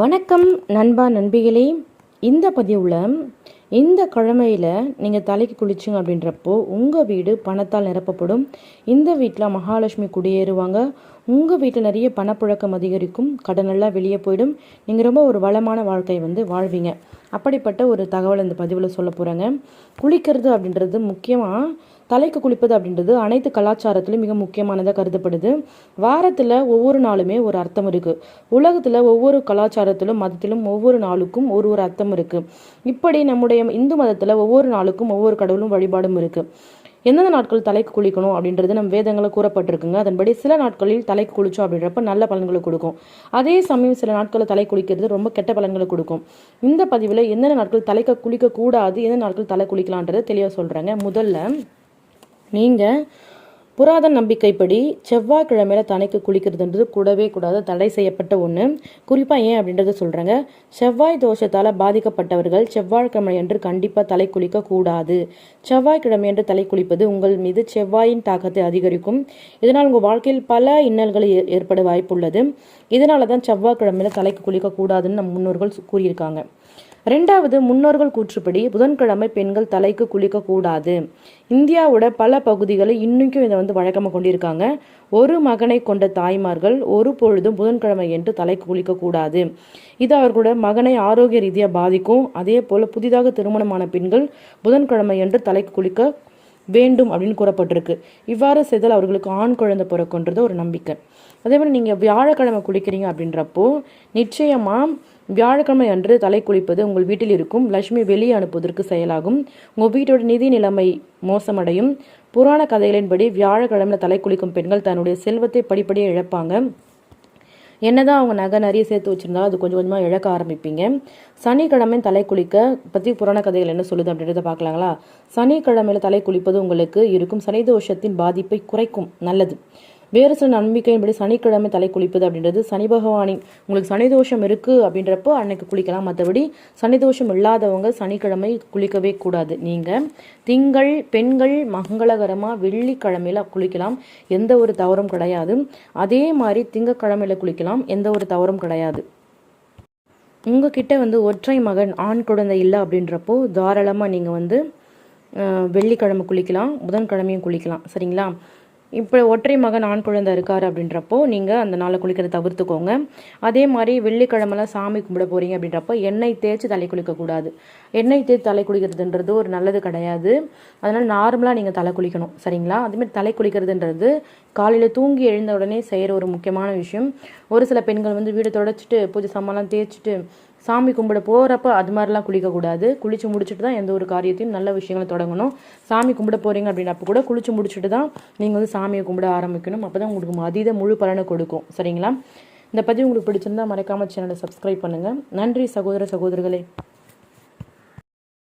வணக்கம் நண்பா நண்பிகளே. இந்த பதிவில் இந்த கிழமையில் நீங்கள் தலைக்கு குளிச்சிங்க அப்படின்றப்போ உங்கள் வீடு பணத்தால் நிரப்பப்படும். இந்த வீட்டில் மகாலட்சுமி குடியேறுவாங்க. உங்கள் வீட்டில் நிறைய பணப்புழக்கம் அதிகரிக்கும். கடனெல்லாம் வெளியே போயிடும். நீங்கள் ரொம்ப ஒரு வளமான வாழ்க்கை வந்து வாழ்வீங்க. அப்படிப்பட்ட ஒரு தகவல் இந்த பதிவில் சொல்ல போகிறேங்க குளிக்கிறது அப்படின்றது முக்கியமாக தலைக்கு குளிப்பது அப்படின்றது அனைத்து கலாச்சாரத்திலும் மிக முக்கியமானதாக கருதப்படுது. வாரத்தில் ஒவ்வொரு நாளுமே ஒரு அர்த்தம் இருக்குது உலகத்தில் ஒவ்வொரு கலாச்சாரத்திலும் மதத்திலும் ஒவ்வொரு நாளுக்கும் ஒரு ஒரு அர்த்தம் இருக்குது இப்படி நம்முடைய இந்து மதத்தில் ஒவ்வொரு நாளுக்கும் ஒவ்வொரு கடவுளும் வழிபாடும் இருக்குது எந்தெந்த நாட்கள் தலைக்கு குளிக்கணும் அப்படின்றது நம்ம வேதங்களை கூறப்பட்டிருக்குங்க. அதன்படி சில நாட்களில் தலைக்கு குளிச்சோம் அப்படின்றப்ப நல்ல பலன்களை கொடுக்கும். அதே சமயம் சில நாட்களில் தலை குளிக்கிறது ரொம்ப கெட்ட பலன்களை கொடுக்கும். இந்த பதிவில் எந்தெந்த நாட்கள் தலைக்கு குளிக்கக்கூடாது எந்த நாட்கள் தலை குளிக்கலான்றதை தெளிவாக சொல்கிறாங்க முதல்ல நீங்கள் புராதன நம்பிக்கைப்படி செவ்வாய்க்கிழமையில தனைக்கு குளிக்கிறதுன்றது கூடவே கூடாது தடை செய்யப்பட்ட ஒன்று குறிப்பாக ஏன் அப்படின்றத சொல்கிறாங்க செவ்வாய் தோஷத்தால் பாதிக்கப்பட்டவர்கள் செவ்வாய்க்கிழமை என்று கண்டிப்பாக தலை குளிக்க கூடாது. செவ்வாய்க்கிழமை என்று தலை குளிப்பது உங்கள் மீது செவ்வாயின் தாக்கத்தை அதிகரிக்கும். இதனால் உங்கள் வாழ்க்கையில் பல இன்னல்கள் ஏ- ஏற்பட வாய்ப்புள்ளது. இதனால தான் செவ்வாய்க்கிழமையில தலைக்கு குளிக்கக்கூடாதுன்னு நம் முன்னோர்கள் கூறியிருக்காங்க. ரெண்டாவது முன்னோர்கள் கூற்றுப்படி புதன்கிழமை பெண்கள் தலைக்கு குளிக்கக்கூடாது. இந்தியாவோட பல பகுதிகளில் இன்னைக்கும் இதை வந்து வழக்கமாக கொண்டிருக்காங்க. ஒரு மகனை கொண்ட தாய்மார்கள் ஒரு பொழுதும் புதன்கிழமை என்று தலைக்கு குளிக்கக்கூடாது. இது அவர்களோட மகனை ஆரோக்கிய ரீதியாக பாதிக்கும். அதே போல புதிதாக திருமணமான பெண்கள் புதன்கிழமை என்று தலைக்கு குளிக்க வேண்டும் அப்படின்னு கூறப்பட்டிருக்கு. இவ்வாறு செய்தால் அவர்களுக்கு ஆண் குழந்தை பிறக்குன்றது ஒரு நம்பிக்கை. அதே மாதிரி நீங்கள் வியாழக்கிழமை குளிக்கிறீங்க அப்படின்றப்போ நிச்சயமாக வியாழக்கிழமை அன்று தலை குளிப்பது உங்கள் வீட்டில் இருக்கும். லட்சுமி வெளியே அனுப்புவதற்கு செயலாகும். உங்கள் வீட்டோட நிதி நிலைமை மோசமடையும். புராண கதைகளின்படி வியாழக்கிழமை தலை குளிக்கும் பெண்கள் தன்னுடைய செல்வத்தை படிப்படியாக இழப்பாங்க. என்னதான் அவங்க நகை நிறைய சேர்த்து வச்சுருந்தாலும் அது கொஞ்சம் கொஞ்சமாக இழக்க ஆரம்பிப்பீங்க. சனிக்கிழமை தலை குளிக்க பற்றி புராண கதைகள் என்ன சொல்லுது அப்படின்றத பார்க்கலாங்களா? சனிக்கிழமையில் தலை குளிப்பது உங்களுக்கு இருக்கும். சனி தோஷத்தின் பாதிப்பை குறைக்கும். நல்லது. வேறு சில நம்பிக்கையின்படி சனிக்கிழமை தலை குளிப்பது அப்படின்றது சனி பகவானின் உங்களுக்கு சனி தோஷம் இருக்கு அப்படின்றப்போ அன்னைக்கு குளிக்கலாம். மற்றபடி சனி தோஷம் இல்லாதவங்க சனிக்கிழமை குளிக்கவே கூடாது. நீங்க திங்கள் பெண்கள் மங்களகரமாக வெள்ளிக்கிழமையில குளிக்கலாம். எந்த ஒரு தவறும் கிடையாது. அதே மாதிரி திங்கக்கிழமையில் குளிக்கலாம். எந்த ஒரு தவறும் கிடையாது. உங்ககிட்ட வந்து ஒற்றை மகன் ஆண் குழந்தை இல்லை அப்படின்றப்போ தாராளமாக நீங்கள் வந்து அஹ், வெள்ளிக்கிழமை குளிக்கலாம். புதன்கிழமையும் குளிக்கலாம். சரிங்களா? இப்போ ஒற்றை மகன் ஆண் குழந்தை இருக்கார் அப்படின்றப்போ நீங்கள் அந்த நாளை குளிக்கிறத தவிர்த்துக்கோங்க. அதே மாதிரி வெள்ளிக்கிழமெல்லாம் சாமி கும்பிட போகிறீங்க அப்படின்றப்போ எண்ணெய் தேய்ச்சி தலை குளிக்கக்கூடாது எண்ணெய் தேய்ச்சி தலை குளிக்கிறதுன்றது ஒரு நல்லது கிடையாது. அதனால் நார்மலாக நீங்கள் தலை குளிக்கணும். சரிங்களா? அதுமாரி தலை குளிக்கிறதுன்றது காலையில் தூங்கி எழுந்த உடனே செய்கிற ஒரு முக்கியமான விஷயம். ஒரு சில பெண்கள் வந்து வீடு தொடச்சிட்டு பூஜை சாமான்லாம் தேய்ச்சிட்டு சாமி கும்பிட போகிறப்ப அது மாதிரிலாம் குளிக்கக்கூடாது. குளித்து முடிச்சுட்டு தான் எந்த ஒரு காரியத்தையும் நல்ல விஷயங்களை தொடங்கணும். சாமி கும்பிட போகிறீங்க அப்படின்னப்ப கூட குளித்து முடிச்சுட்டு தான் நீங்கள் வந்து சாமியை கும்பிட ஆரம்பிக்கணும். அப்போ தான் உங்களுக்கு அதீத முழு பலனை கொடுக்கும். சரிங்களா? இந்த பதிவு உங்களுக்கு பிடிச்சிருந்தா மறக்காமல் சேனலை சப்ஸ்கிரைப் பண்ணுங்கள் நன்றி சகோதர சகோதரர்களே